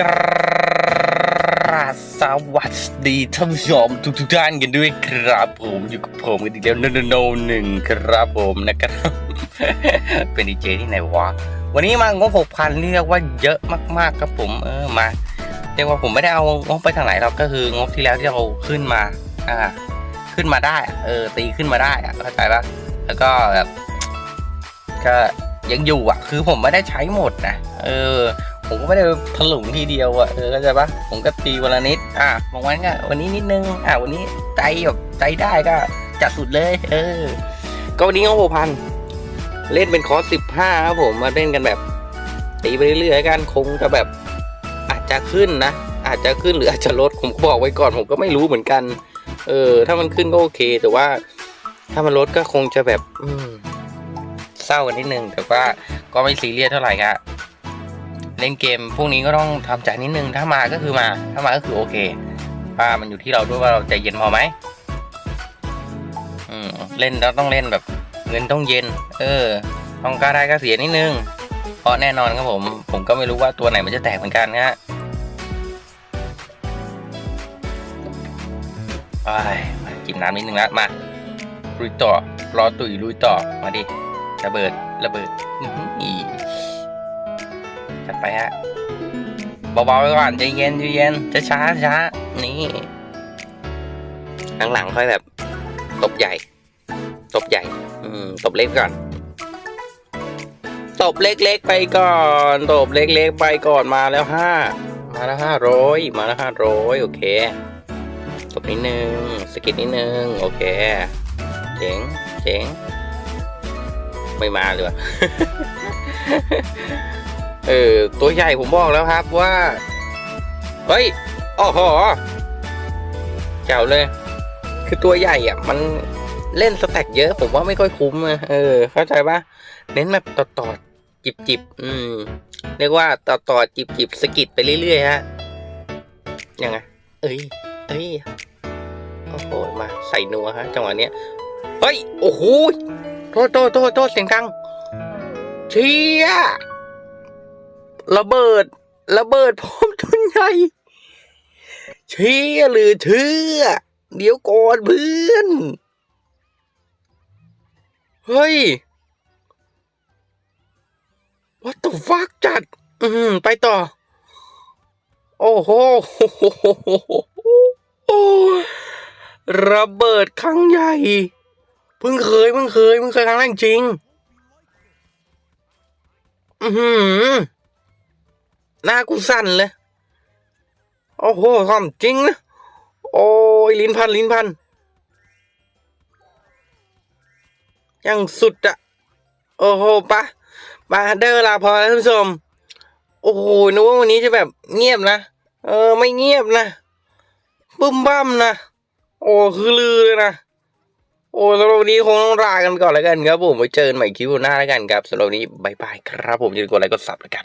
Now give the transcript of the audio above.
กราสวัสดีท่านผู้ชมทุกทุกท่านกันด้วยครับผมอยู่กับผมกันอีกแล้วโนโนโนหนึ่งครับผมนะครับ เป็นดีเจที่ไหนวะวันนี้มางบหกพันเรียกว่าเยอะมากๆครับผมเออมาเรียกว่าผมไม่ได้เอางบไปทางไหนหรอกก็คืองบที่แล้วที่เราขึ้นมาอ่าขึ้นมาได้เออตีขึ้นมาได้อะเข้าใจปะแล้วก็แบบก็ยังอยู่อะ คือผมไม่ได้ใช้หมดนะเออ ผมก็ไม่ได้ถลุงทีเดียวอะเออเข้าใจปะผมก็ตีวันละนิดอะบางวันก็วันนี้นิดนึงอะวันนี้ใจแบบใจได้ก็จัดสุดเลย เออ ก็วันนี้ก็หกพันเล่นเป็นคอร์สสิบห้าครับผมมาเล่นกันแบบ ตีไปเรื่อยๆกันคงจะแบบ อาจจะขึ้นนะอาจจะขึ้นหรืออาจจะลดผมก็บอกไว้ก่อนผมก็ไม่รู้เหมือนกัน เออ ถ้ามันขึ้นก็โอเค แต่ว่า ถ้ามันลดก็คงจะแบบ อืมเศร้ากันนิดนึงแต่ว่าก็ไม่ซีเรียสเท่าไหร่ครับ เล่นเกมพวกนี้ก็ต้องทำใจนิดนึงถ้ามาก็คือมาถ้ามาก็คือโอเคว่ามันอยู่ที่เราด้วยว่าเราใจเย็นพอไหมอืมเล่นแล้วต้องเล่นแบบเงินต้องเย็น เออ ต้องกล้าได้กล้าเสียนิดนึงเพราะแน่นอนครับผม ผมก็ไม่รู้ว่าตัวไหนมันจะแตกเหมือนกันนะฮะไปกินน้ำนิดนึงละมาลุยต่อรอตุ๋ยลุยต่อมาดิระเบิดระเบิดอื้อหืออี จัดไปฮะเบาๆไปก่อนใจเย็นใจเย็นช้าช้าช้าๆนี่หลังๆค่อยแบบตบใหญ่ ตบใหญ่ อืมตบเล็กก่อน ตบเล็กๆไปก่อน ตบเล็กๆไปก่อนมาแล้วห้ามาแล้วห้าร้อยมาแล้วห้าร้อยโอเค ตบนิดนึงสกิดนิดนึงโอเคเจ๋งเจ๋งไม่มาเลยวะ เออตัวใหญ่ผมบอกแล้วครับว่า เฮ้ยอ้โหเจ๋วเลย คือตัวใหญ่อะ มันเล่นสแต็กเยอะ ผมว่าไม่ค่อยคุ้มอะเออ เข้าใจปะเน้นแบบต่อต่อจิบจิบอืม เรียกว่าต่อต่อจิบจิบสกิดไปเรื่อยๆฮะยังไงเอ้ยเอ้ยโอ้โหมาใส่นัวฮะจังหวะเนี้ยเฮ้ย โอ้โหโทษโทษโทษโทษเสียงดังเชี่ย ระเบิด ระเบิดพร้อมทุนใหญ่เชี่ยหรือเชื่อ เดี๋ยวก่อนเพื่อน เฮ้ย what the fuck จัด อืมไปต่อ โอ้โหระเบิดครั้งใหญ่เพิ่งเคยเพิ่งเคยเพิ่งเคยครั้งแรกจริง อือ หน้ากูสั่นเลย โอ้โหความจริงนะ โอ้ยลิ้นพันลิ้นพันยังสุดอะโอ้โหปะมาเดอร์ลาพอแล้วท่านผู้ชม โอ้โหนึกว่าวันนี้จะแบบเงียบนะ เออ ไม่เงียบนะบึ้มบ้ามนะ โอ้คือลือเลยนะ โอ้สำหรับวันนี้คงต้องลากันก่อนแล้วกันครับผมไว้เจอกันใหม่คลิปหน้าแล้วกันครับสำหรับวันนี้บายบายครับผมอย่าลืมกดไลค์กดซับแล้วกัน